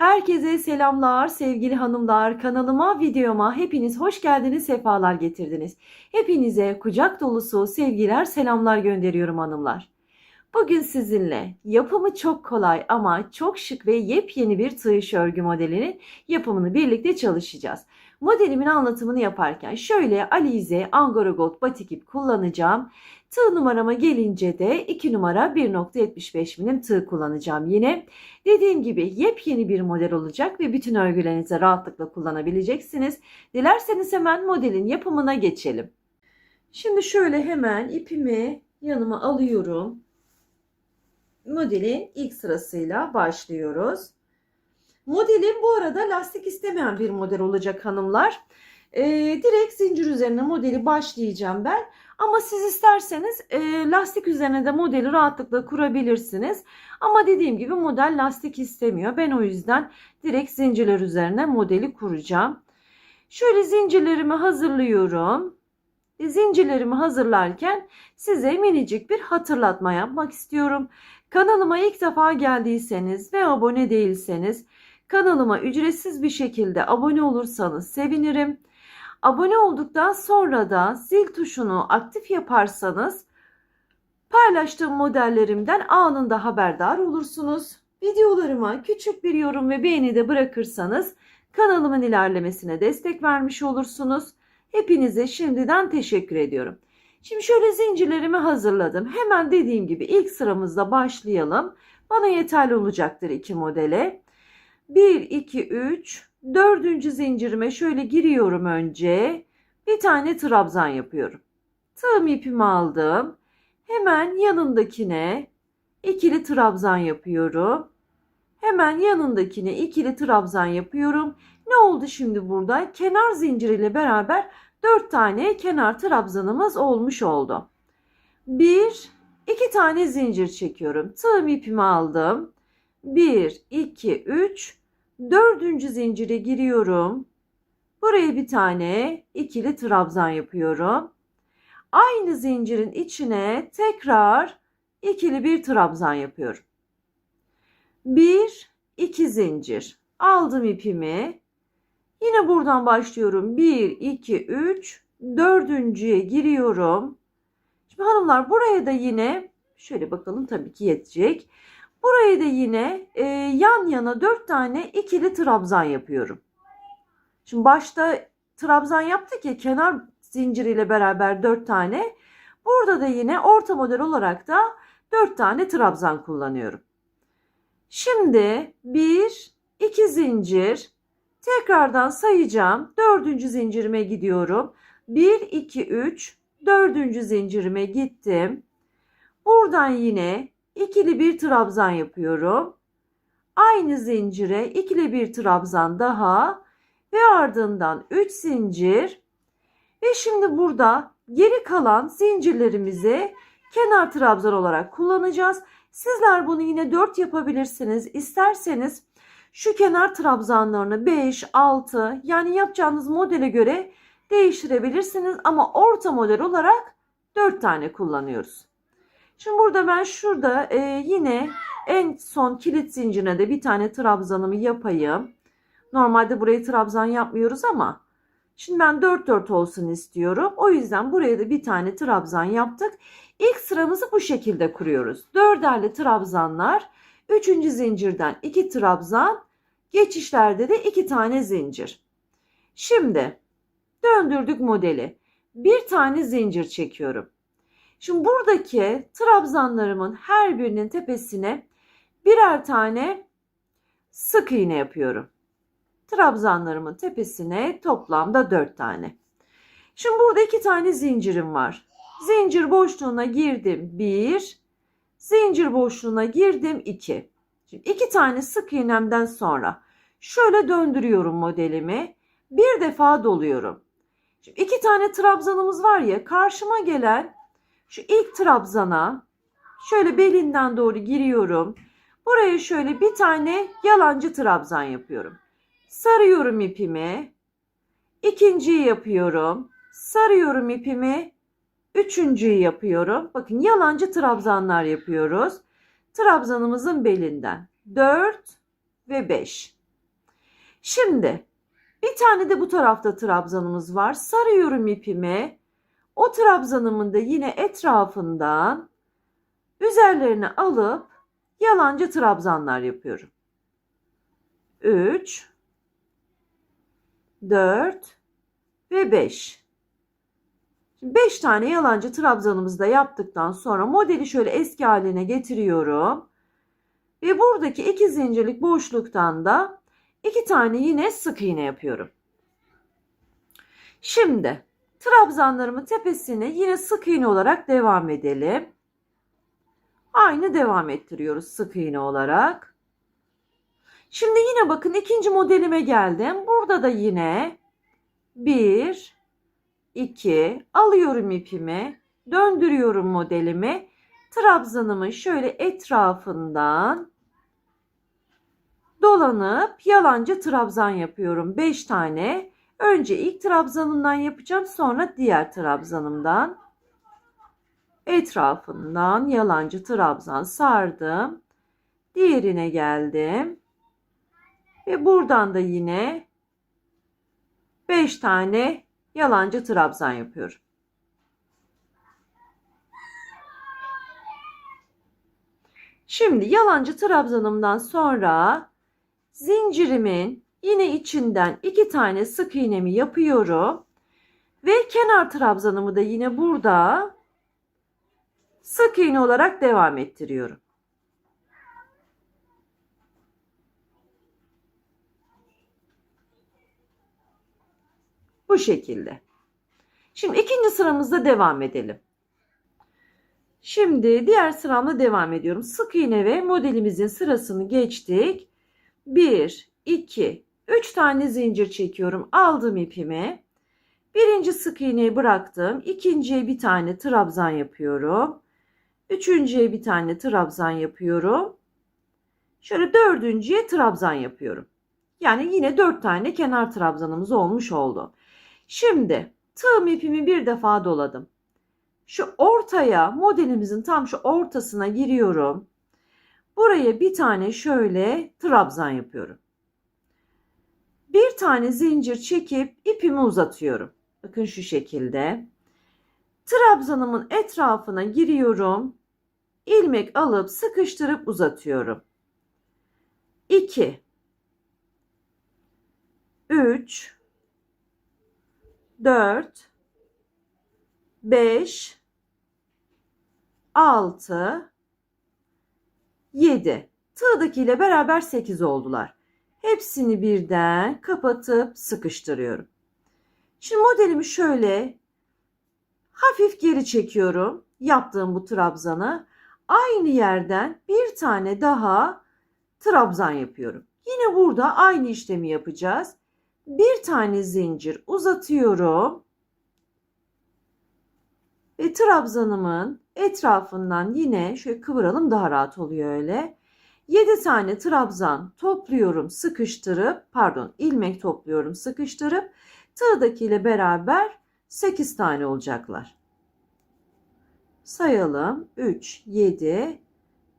Herkese selamlar sevgili hanımlar. Kanalıma, videoma hepiniz hoş geldiniz, sefalar getirdiniz. Hepinize kucak dolusu sevgiler, selamlar gönderiyorum hanımlar. Bugün sizinle yapımı çok kolay ama çok şık ve yepyeni bir tığ iş örgü modelinin yapımını birlikte çalışacağız. Modelimin anlatımını yaparken şöyle Alize Angora Gold batik ip kullanacağım. Tığ numarama gelince de 2 numara 1.75 milim tığ kullanacağım yine. Dediğim gibi yepyeni bir model olacak ve bütün örgülerinize rahatlıkla kullanabileceksiniz. Dilerseniz hemen modelin yapımına geçelim. Şimdi şöyle hemen ipimi yanıma alıyorum. Modelin ilk sırasıyla başlıyoruz. Modelim bu arada lastik istemeyen bir model olacak hanımlar. Ee, direkt zincir üzerine modeli başlayacağım ben. Ama siz isterseniz e, lastik üzerine de modeli rahatlıkla kurabilirsiniz. Ama dediğim gibi model lastik istemiyor. Ben o yüzden direkt zincirler üzerine modeli kuracağım. Şöyle zincirlerimi hazırlıyorum. E, Zincirlerimi hazırlarken size minicik bir hatırlatma yapmak istiyorum. Kanalıma ilk defa geldiyseniz ve abone değilseniz kanalıma ücretsiz bir şekilde abone olursanız sevinirim. Abone olduktan sonra da zil tuşunu aktif yaparsanız paylaştığım modellerimden anında haberdar olursunuz. Videolarıma küçük bir yorum ve beğeni de bırakırsanız kanalımın ilerlemesine destek vermiş olursunuz. Hepinize şimdiden teşekkür ediyorum. Şimdi şöyle zincirlerimi hazırladım. Hemen dediğim gibi ilk sıramızda başlayalım. Bana yeterli olacaktır iki modele. 1, 2, 3, dördüncü zincirime şöyle giriyorum önce. Bir tane trabzan yapıyorum. Tığım ipimi aldım. Hemen yanındakine ikili trabzan yapıyorum. Hemen yanındakine ikili trabzan yapıyorum. Ne oldu şimdi burada? Kenar zinciriyle beraber 4 tane kenar trabzanımız olmuş oldu. 1 2 tane zincir çekiyorum. Tığım ipimi aldım. 1 2 3 dördüncü zincire giriyorum. Buraya bir tane ikili trabzan yapıyorum. Aynı zincirin içine tekrar ikili bir trabzan yapıyorum. 1 2 zincir. Aldım ipimi. Yine buradan başlıyorum. 1 2 3 dördüncüye giriyorum. Şimdi hanımlar buraya da yine şöyle bakalım tabii ki yetecek. Buraya da yine e, yan yana 4 tane ikili trabzan yapıyorum. Şimdi başta trabzan yaptık ya kenar zinciriyle beraber 4 tane. Burada da yine orta model olarak da 4 tane trabzan kullanıyorum. Şimdi 1 2 zincir tekrardan sayacağım. 4. zincirime gidiyorum. 1 2 3 4. zincirime gittim. Buradan yine ikili bir trabzan yapıyorum. Aynı zincire ikili bir trabzan daha ve ardından 3 zincir ve şimdi burada geri kalan zincirlerimizi kenar trabzan olarak kullanacağız. Sizler bunu yine 4 yapabilirsiniz. İsterseniz şu kenar trabzanlarını 5, 6 yani yapacağınız modele göre değiştirebilirsiniz ama orta model olarak 4 tane kullanıyoruz. Şimdi burada ben şurada e, yine en son kilit zincirine de bir tane trabzanımı yapayım. Normalde burayı trabzan yapmıyoruz ama şimdi ben 4 4 olsun istiyorum. O yüzden buraya da bir tane trabzan yaptık. İlk sıramızı bu şekilde kuruyoruz. Dörderli trabzanlar, 3. zincirden 2 trabzan, geçişlerde de 2 tane zincir. Şimdi döndürdük modeli. Bir tane zincir çekiyorum. Şimdi buradaki trabzanlarımın her birinin tepesine birer tane sık iğne yapıyorum. Trabzanlarımın tepesine toplamda 4 tane. Şimdi burada iki tane zincirim var. Zincir boşluğuna girdim 1, zincir boşluğuna girdim 2. Şimdi iki tane sık iğnemden sonra şöyle döndürüyorum modelimi. Bir defa doluyorum. Şimdi iki tane trabzanımız var ya karşıma gelen şu ilk trabzana şöyle belinden doğru giriyorum. Buraya şöyle bir tane yalancı trabzan yapıyorum. Sarıyorum ipimi. İkinciyi yapıyorum. Sarıyorum ipimi. Üçüncüyü yapıyorum. Bakın yalancı trabzanlar yapıyoruz. Trabzanımızın belinden 4 ve 5. Şimdi bir tane de bu tarafta trabzanımız var. Sarıyorum ipimi. O trabzanımın da yine etrafından üzerlerine alıp yalancı trabzanlar yapıyorum. 3 4 ve 5. 5 tane yalancı trabzanımızı da yaptıktan sonra modeli şöyle eski haline getiriyorum. Ve buradaki iki zincirlik boşluktan da iki tane yine sık iğne yapıyorum. Şimdi trabzanlarımın tepesine yine sık iğne olarak devam edelim. Aynı devam ettiriyoruz sık iğne olarak. Şimdi yine bakın ikinci modelime geldim. Burada da yine 1 2 alıyorum ipimi, döndürüyorum modelimi. Trabzanımın şöyle etrafından dolanıp yalancı trabzan yapıyorum. 5 tane. Önce ilk trabzanımdan yapacağım, sonra diğer trabzanımdan. Etrafından yalancı trabzan sardım. Diğerine geldim. Ve buradan da yine 5 tane yalancı trabzan yapıyorum. Şimdi yalancı trabzanımdan sonra zincirimin yine içinden iki tane sık iğnemi yapıyorum. Ve kenar trabzanımı da yine burada sık iğne olarak devam ettiriyorum. Bu şekilde. Şimdi ikinci sıramızda devam edelim. Şimdi diğer sıramla devam ediyorum. Sık iğne ve modelimizin sırasını geçtik. 1, 2, 3 tane zincir çekiyorum. Aldım ipimi. Birinci sık iğneyi bıraktım. İkinciye bir tane trabzan yapıyorum. Üçüncüye bir tane trabzan yapıyorum. Şöyle dördüncüye trabzan yapıyorum. Yani yine dört tane kenar trabzanımız olmuş oldu. Şimdi tığım ipimi bir defa doladım. Şu ortaya modelimizin tam şu ortasına giriyorum. Buraya bir tane şöyle trabzan yapıyorum. Bir tane zincir çekip ipimi uzatıyorum. Bakın şu şekilde. Trabzanımın etrafına giriyorum. ilmek alıp sıkıştırıp uzatıyorum. 2 3 4 5 6 7 tığdakiyle beraber 8 oldular. Hepsini birden kapatıp sıkıştırıyorum. Şimdi modelimi şöyle hafif geri çekiyorum. Yaptığım bu trabzanı aynı yerden bir tane daha trabzan yapıyorum. Yine burada aynı işlemi yapacağız bir tane zincir uzatıyorum. Ve trabzanımın etrafından yine şöyle kıvıralım daha rahat oluyor öyle. 7 tane trabzan topluyorum sıkıştırıp pardon ilmek topluyorum sıkıştırıp tığdakiyle beraber 8 tane olacaklar. Sayalım 3 7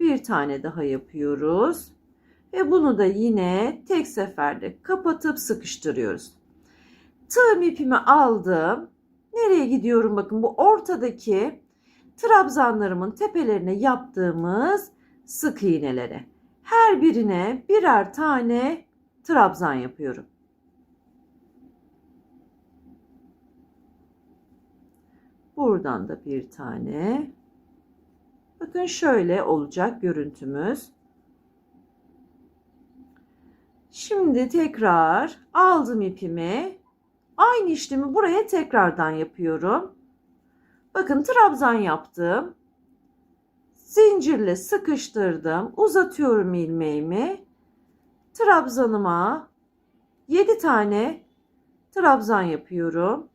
bir tane daha yapıyoruz. Ve bunu da yine tek seferde kapatıp sıkıştırıyoruz. Tığım ipimi aldım. Nereye gidiyorum bakın bu ortadaki trabzanlarımın tepelerine yaptığımız sık iğnelere. Her birine birer tane trabzan yapıyorum. Buradan da bir tane. Bakın şöyle olacak görüntümüz. Şimdi tekrar aldım ipimi. Aynı işlemi buraya tekrardan yapıyorum. Bakın trabzan yaptım. Zincirle sıkıştırdım. Uzatıyorum ilmeğimi. Trabzanıma 7 tane trabzan yapıyorum.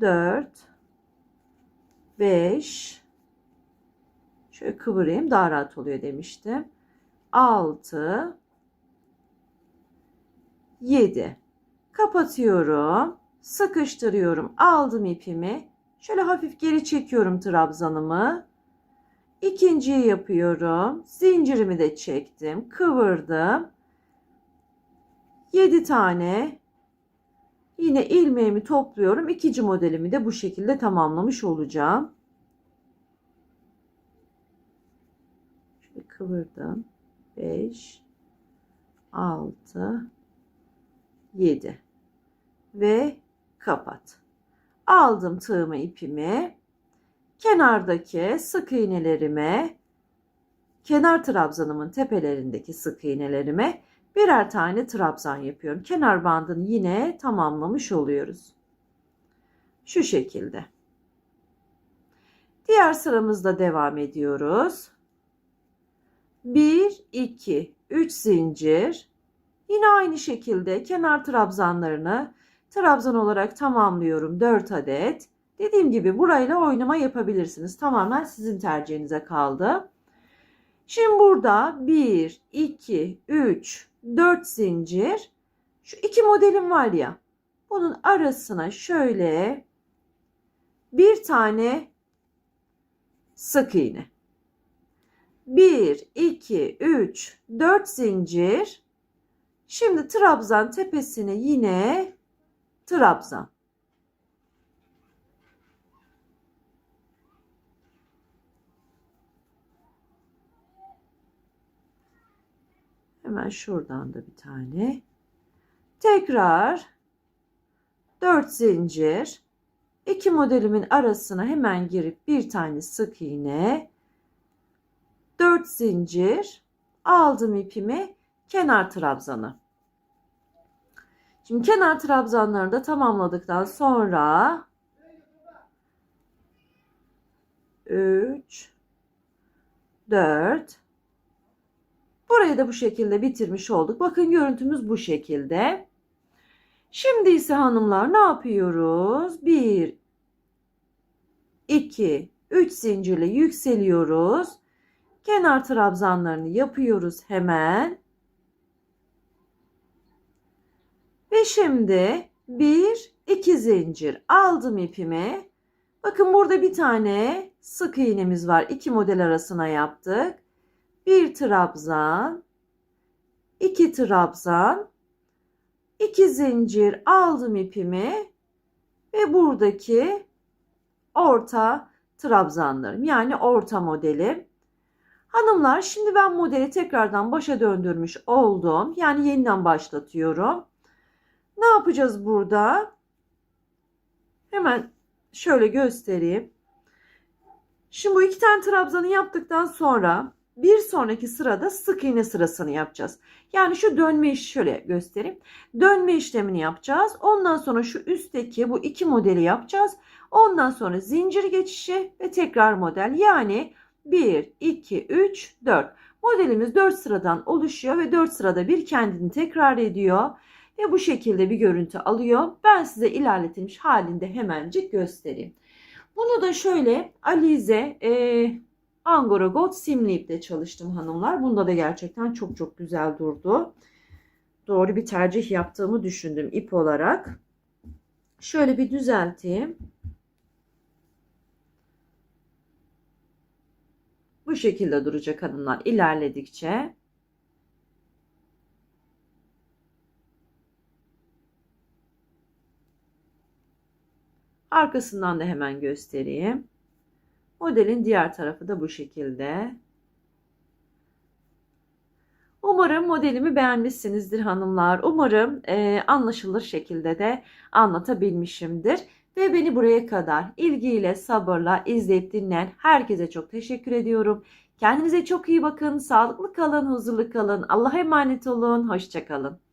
4 5 Şöyle kıvırayım daha rahat oluyor demiştim. 6 7. Kapatıyorum. Sıkıştırıyorum. Aldım ipimi. Şöyle hafif geri çekiyorum trabzanımı. İkinciyi yapıyorum. Zincirimi de çektim. Kıvırdım. 7 tane yine ilmeğimi topluyorum. İkinci modelimi de bu şekilde tamamlamış olacağım. Şöyle kıvırdım. 5 6 7 ve kapat. Aldım tığımı ipimi. Kenardaki sık iğnelerime kenar trabzanımın tepelerindeki sık iğnelerime birer tane trabzan yapıyorum. Kenar bandını yine tamamlamış oluyoruz. Şu şekilde. Diğer sıramızda devam ediyoruz. 1 2 3 zincir. Yine aynı şekilde kenar trabzanlarını trabzan olarak tamamlıyorum 4 adet. Dediğim gibi burayla oynama yapabilirsiniz. Tamamen sizin tercihinize kaldı. Şimdi burada 1, 2, 3, 4 zincir. Şu iki modelim var ya. Bunun arasına şöyle bir tane sık iğne. 1, 2, 3, 4 zincir. Şimdi trabzan tepesine yine trabzan. Hemen şuradan da bir tane. Tekrar 4 zincir. iki modelimin arasına hemen girip bir tane sık iğne. 4 zincir. Aldım ipimi. Kenar trabzanı. Şimdi kenar trabzanlarını da tamamladıktan sonra 3 4 Burayı da bu şekilde bitirmiş olduk. Bakın görüntümüz bu şekilde. Şimdi ise hanımlar ne yapıyoruz? 1 2 3 zincirle yükseliyoruz. Kenar trabzanlarını yapıyoruz hemen. Ve şimdi 1 2 zincir aldım ipimi. Bakın burada bir tane sık iğnemiz var. İki model arasına yaptık. Bir trabzan, iki trabzan, iki zincir aldım ipimi ve buradaki orta trabzanlarım yani orta modelim. Hanımlar şimdi ben modeli tekrardan başa döndürmüş oldum. Yani yeniden başlatıyorum. Ne yapacağız burada? Hemen şöyle göstereyim. Şimdi bu iki tane trabzanı yaptıktan sonra bir sonraki sırada sık iğne sırasını yapacağız. Yani şu dönme işi şöyle göstereyim. Dönme işlemini yapacağız. Ondan sonra şu üstteki bu iki modeli yapacağız. Ondan sonra zincir geçişi ve tekrar model. Yani 1, 2, 3, 4. Modelimiz 4 sıradan oluşuyor ve 4 sırada bir kendini tekrar ediyor. Ve bu şekilde bir görüntü alıyor. Ben size ilerletilmiş halinde hemencik göstereyim. Bunu da şöyle Alize e, Angora Gold simli iple çalıştım hanımlar. Bunda da gerçekten çok çok güzel durdu. Doğru bir tercih yaptığımı düşündüm ip olarak. Şöyle bir düzelteyim. Bu şekilde duracak hanımlar ilerledikçe. Arkasından da hemen göstereyim. Modelin diğer tarafı da bu şekilde. Umarım modelimi beğenmişsinizdir hanımlar. Umarım e, anlaşılır şekilde de anlatabilmişimdir. Ve beni buraya kadar ilgiyle, sabırla izleyip dinleyen herkese çok teşekkür ediyorum. Kendinize çok iyi bakın, sağlıklı kalın, huzurlu kalın. Allah'a emanet olun, hoşçakalın.